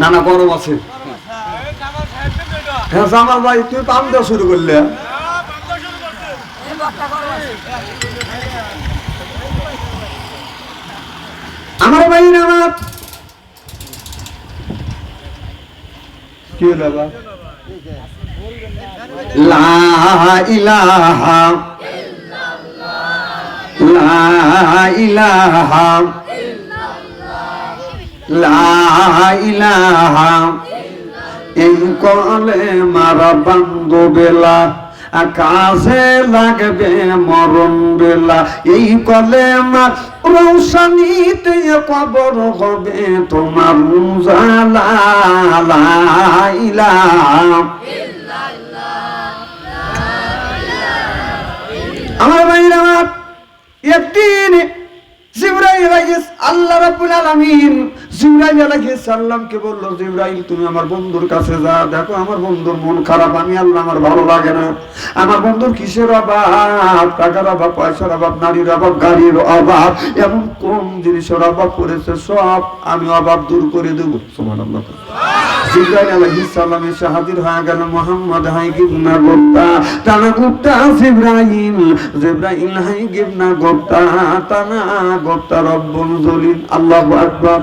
না না গরম আছে। হ্যাঁ জামাল ভাই, তুমি পাম দেওয়া শুরু করলে। আমার ভাই আমার। কি হলো বাবা লা ইলাহা। লা ইলাহা। লা ইলাহা এই কলে মারা আকাশে লাগবে মরণ বেলা। এই কলে মা, রৌশনীতে কবর হবে তোমার উজালা আমার ভাইরা একদিন জিব্রাইল আল্লাহ রাব্বুল আলামিন জিব্রাইল আলাইহিস সালামকে বলল, জিব্রাইল, তুমি আমার বন্ধুর কাছে যা, দেখো আমার বন্ধুর মন খারাপ, আমি আল্লাহ আমার ভালো লাগে না। আমার বন্ধুর কিসের অভাব? টাকার অভাব, পয়সার অভাব, নারীর অভাব, গাড়ির অভাব, এমন কোন জিনিসের অভাব করেছে সব আমি অভাব দূর করে দেবো। সুবহানাল্লাহ। জিব্রাইল আলাইহিস সালাম এসে হাজির হয়ে গেল, মোহাম্মদ, হাই গিবনা গোপ্তা টানা গোপ্তা, জিব্রাইল জিব্রাইল, হাই গিবনা গোপ্তা টানা গোপ্তা রব্বুল জলিল, আল্লাহু আকবার।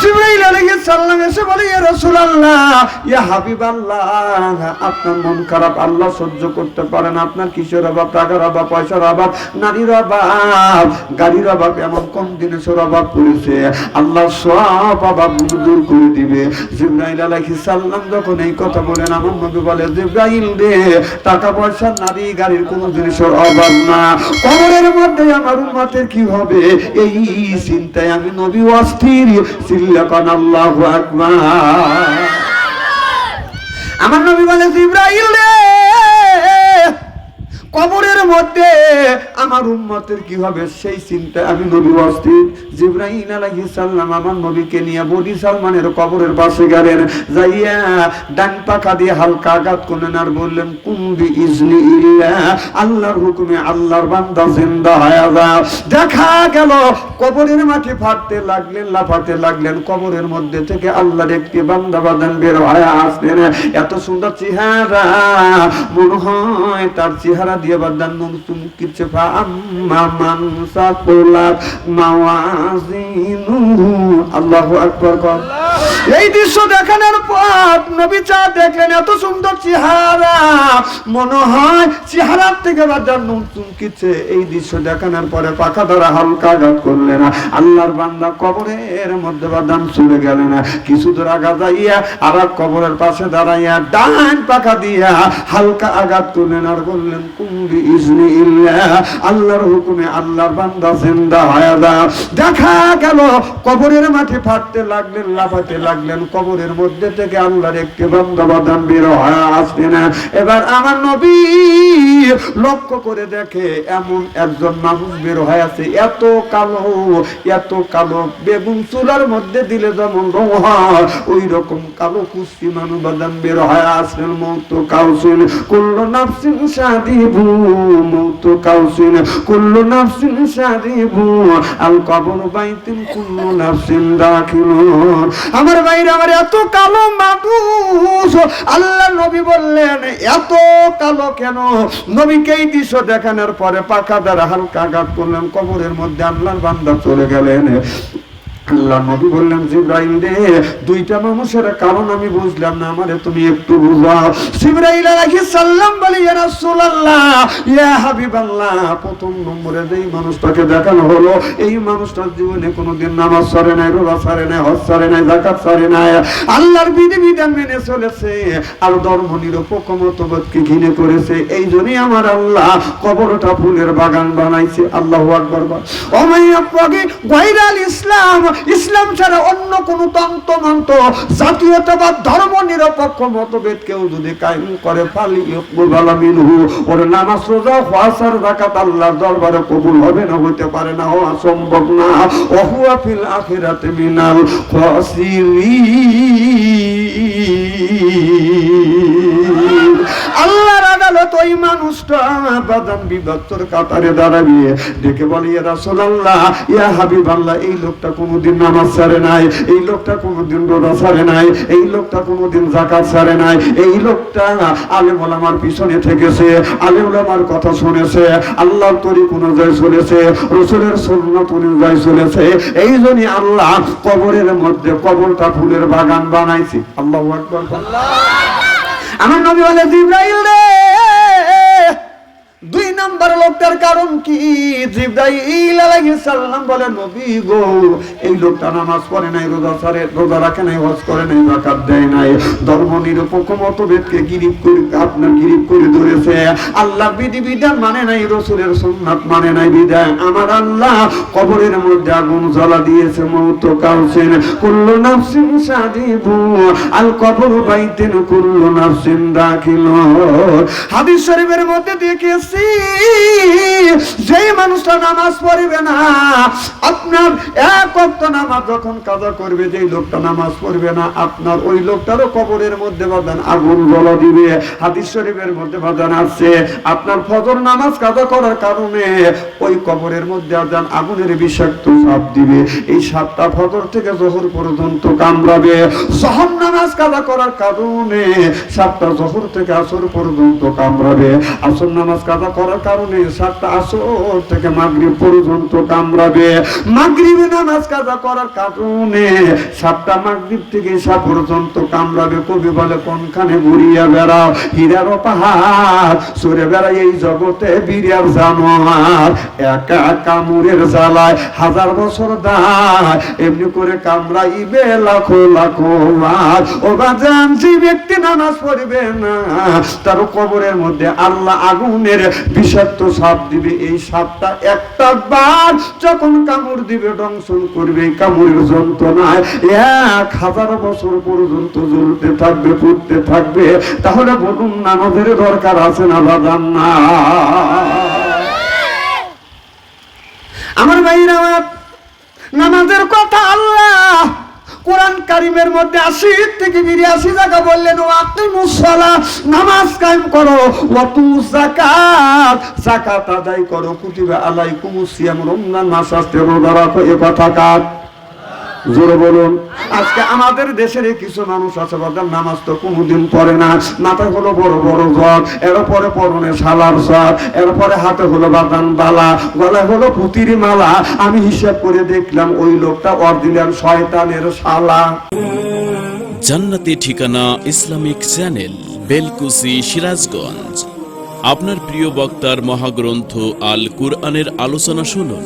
জিব্রাইল সালাম এসে বলে ইয়া রাসূলুল্লাহ, ইয়া হাবিবাল্লাহ, আপনার মন খারাপ, আল্লাহ সহ্য করতে পারেন আপনার কিসের অভাব, টাকার অভাব, পয়সার অভাব, নারীর অভাব, গাড়ির অভাব, এমন কোন জিনিসের অভাব পড়েছে, আল্লাহ সব অভাব দূর করে দিবে। জিব্রাইল আলাইহিস সালাম যখন এই কথা বলেন, আমার নবী বলে, জিব্রাইল রে, টাকা পয়সা, নারী, গাড়ির কোন জিনিসের অভাব না। কবরের মধ্যে আমার উম্মতের কি হবে? এই চিন্তায় আমি নবী অস্থির, চিল্লাকান আল্লাহু আকবার। আমার নবী বলেছে ইব্রাহিম রে! কবরের মধ্যে আমার উম্মতের কি হবে? সেই চিন্তায় আমি নবী অস্থির জিব্রাহিম আলাইহিস সালাম আমার নবীকে নিয়ে বডি সালমানের কবরের পাশে গেলেন। যাইয়া ডান পাখা দিয়ে হালকা আঘাত করলেন আর বললেন কুম্বি ইজনি ইল্লাহ আল্লাহর হুকুমে আল্লাহর বান্দা জিন্দা হয়ে যাও দেখা গেল, কবরের মাটি ফাটতে লাগলেন, লাফাতে লাগলেন। কবরের মধ্যে থেকে আল্লাহর একটি বান্দা বাদান বের হয়ে আসলেন। এত সুন্দর চেহারা, মনে হয় তার চেহারা দিয়ে বাদান নতুন কিছু আম্মা মান সাকুলাত মাওয়াজিনুহু আল্লাহু আকবার কর। এই দৃশ্য দেখানোর পর নবী দেখলেন, এত সুন্দর চেহারা। মনে হয় চেহারার থেকে বাজার নতুন কিছু এই দৃশ্য দেখানোর পরে পাখা ধরা হালকা আঘাত করলেন আল্লাহর বান্দা কবরের মধ্যে বাদান চলে গেলেন কিছু দূর আগা যাইয়া আর কবরের পাশে দাঁড়াইয়া ডান পাখা দিয়া হালকা আঘাত করলেন আর বললেন কুম্বি ইজনি ইল্লা, আল্লাহর হুকুমে আল্লাহর বান্দা জিন্দা হয়ে দেখা গেল, কবরের মাঠে ফাটতে লাগলেন, লাফাতে লাগলেন কবরের মধ্যে থেকে আল্লাহর একটি বান্দা বের হয়ে আসলেন এবার আমার নবী লক্ষ্য করে দেখে এমন একজন মানুষ বের হয়ে আছে, এত কালো এত কালো বেগুন চুলার মধ্যে দিলে যেমন রং হয় ওই রকম কালো কুস্তি মানুষ বাদান বের হয়ে আসলেন মৌত কাউসিন। কুল্লু নাফসিন সাদিবু, মৌত কাউসিন। কুল্লু নাফসিন সাদিবু আল কবর বাইতিন কুল্লু নাফসিন দাখিলুন। আমার ভাইরা আমার এত কালো মানুষ। আল্লাহ নবী বললেন, এত কালো কেন? নবীকেই দৃশ্য দেখানোর পরে পাকা দ্বারা হালকা আঘাত করলেন, কবরের মধ্যে আল্লাহর বান্দা চলে গেলেন। আল্লাহ নবী বললেন, জিব্রাইল রে, দুইটা মানুষের কারণ আমি বুঝলাম না, আমারে তুমি একটু জিব্রাইল আলাইহিস সালাম ইয়া রাসূলুল্লাহ, ইয়া হাবিবাল্লাহ। প্রথম নম্বরে যেই মানুষটাকে দেখানো হলো, এই মানুষটার জীবনে কোনোদিন নামাজ নাই, রোজা নাই, হজ নাই, যাকাত নাই। আল্লাহর মেনে চলেছে, আর ধর্ম নিরপেক্ষ মতবাদকে ঘৃণা করেছে, এই জন্যই আমার আল্লাহ কবরটা ফুলের বাগান বানাইছে। আল্লাহু আকবার পাগি গায়রাল ইসলাম ইসলাম ছাড়া অন্য কোন তন্ত্র মন্ত্র জাতীয়তাবাদ ধর্ম নিরপেক্ষ মতভেদ কেউ যদি কায়েম করে, ফালি মিনহু, ওর নামাজ, রোজা, ওয়াসার যাকাত আল্লাহর দরবারে কবুল হবে না, হতে পারে না, হওয়া সম্ভব না। ওহুয়া ফিল আখিরাতে মিনাল খাসিরিন। আল্লাহর আদালত ওই মানুষটা বাদান বিভক্তর কাতারে দাঁড়াবি ডেকে বলি, ইয়া ইয়া এই লোকটা কোনোদিন নামাজ ছাড়ে নাই, এই লোকটা কোনোদিন রোজা ছাড়ে নাই, এই লোকটা কোনোদিন ছাড়ে নাই, এই লোকটা আলেম ওলামার পিছনে থেকেছে আলেম ওলামার কথা শুনেছে, আল্লাহর চলেছে, রসুলের অনুযায়ী চলেছে, এই আল্লাহ কবরের মধ্যে কবরটা ফুলের বাগান বানাইছে। আল্লাহু আমার নবী বলে, জিব্রাইল রে! দুই নাম্বার লোকটার কারণ কি? জিব্রাইল আলাইহিস সালাম বলে, নবী গো, এই লোকটা নামাজ পড়ে নাই, রোজা ছাড়ে রোজা রাখে নাই, হজ করে নাই, যাকাত দেয় নাই। ধর্ম নিরপেক্ষ মতভেদকে গিরিপ করে আপনার গিরিপ করে ধরেছে। আল্লাহ বিধি বিধান মানে নাই, রসুলের সুন্নাত মানে নাই, বিধান। আমার আল্লাহ কবরের মধ্যে আগুন জ্বালা দিয়েছে, মৌত কাউসেন কুল্লু নাফসিন সাদিবু, আল কবর বাইতেন কুল্লু নাফসিন দাখিল হাদিস শরীফের মধ্যে দেখেছি যেই মানুষটা নামাজ পড়বে না, আপনার এক ওয়াক্ত নামাজ যখন কাজা করবে, যেই লোকটা নামাজ পড়বে না, আপনার ওই লোকটারও কবরের মধ্যে বাদান আগুন জ্বলা দিবে, হাদিস শরীফের মধ্যে বাদান আছে। আপনার ফজর নামাজ কাজা করার কারণে ওই কবরের মধ্যে আদান আগুনের বিষাক্ত সাপ দিবে। এই সাপটা ফজর থেকে জহর পর্যন্ত কামড়াবে। সহন নামাজ কাজা করার কারণে সাতটা জোহর থেকে আসর পর্যন্ত কামড়াবে। আসর নামাজ করার কারণে সাতটা আসর থেকে মাগরিব পর্যন্ত কামড়াবে। মাগরিবে নামাজ কাজা করার কারণে সাতটা মাগরিব থেকে ঈশা পর্যন্ত কামড়াবে। কবি বলে, কোনখানে ঘুরিয়া বেড়াও? হীরার পাহাড়, সরে বেড়াই এই জগতে বীরের জানোয়ার। একা জ্বালায় হাজার বছর দায়, এমনি করে কামড়াইবে লাখো লাখো মার ও বাজান, যে ব্যক্তি নামাজ পড়বে না, তার কবরের মধ্যে আল্লাহ আগুনের বিষাক্ত সাপ দিবে, এই সাপটা একটা বার যখন কামড় দিবে, দংশন করবে, কামড়ের যন্ত্রণায় এক হাজার বছর পর্যন্ত জ্বলতে থাকবে, পড়তে থাকবে। তাহলে বলুন আমাদের দরকার আছে না বাদান না আমার ভাইরা নামাজের কথা আল্লাহ কোরআন কারিমের মধ্যে আশি থেকে বিরিয়াশি জায়গা বললেন, ও আপনি মুসলা নামাজ কায়েম করো। ওয়াতু জাকাত জাকাত আদায় করো। কুতিবা আলাইকুম সিয়াম, রমজান মাস আসতে রোজা রাখো, এ কথা কার? জোরে বলুন। আজকে আমাদের দেশের কিছু মানুষ আছে বলেন নামাজ তো কোনোদিন পড়ে না। মাথায় হলো বড় বড় জ্বর এরপরে পরনে সালার জ্বর এরপরে হাতে হলো বাদান বালা গলায় হলো পুতির মালা। আমি হিসাব করে দেখলাম ওই লোকটা অরিজিনাল শয়তানের শালা। জান্নাতি ঠিকানা ইসলামিক চ্যানেল বেলকুসি সিরাজগঞ্জ। আপনার প্রিয় বক্তার মহাগ্রন্থ আল কুরআনের আলোচনা শুনুন।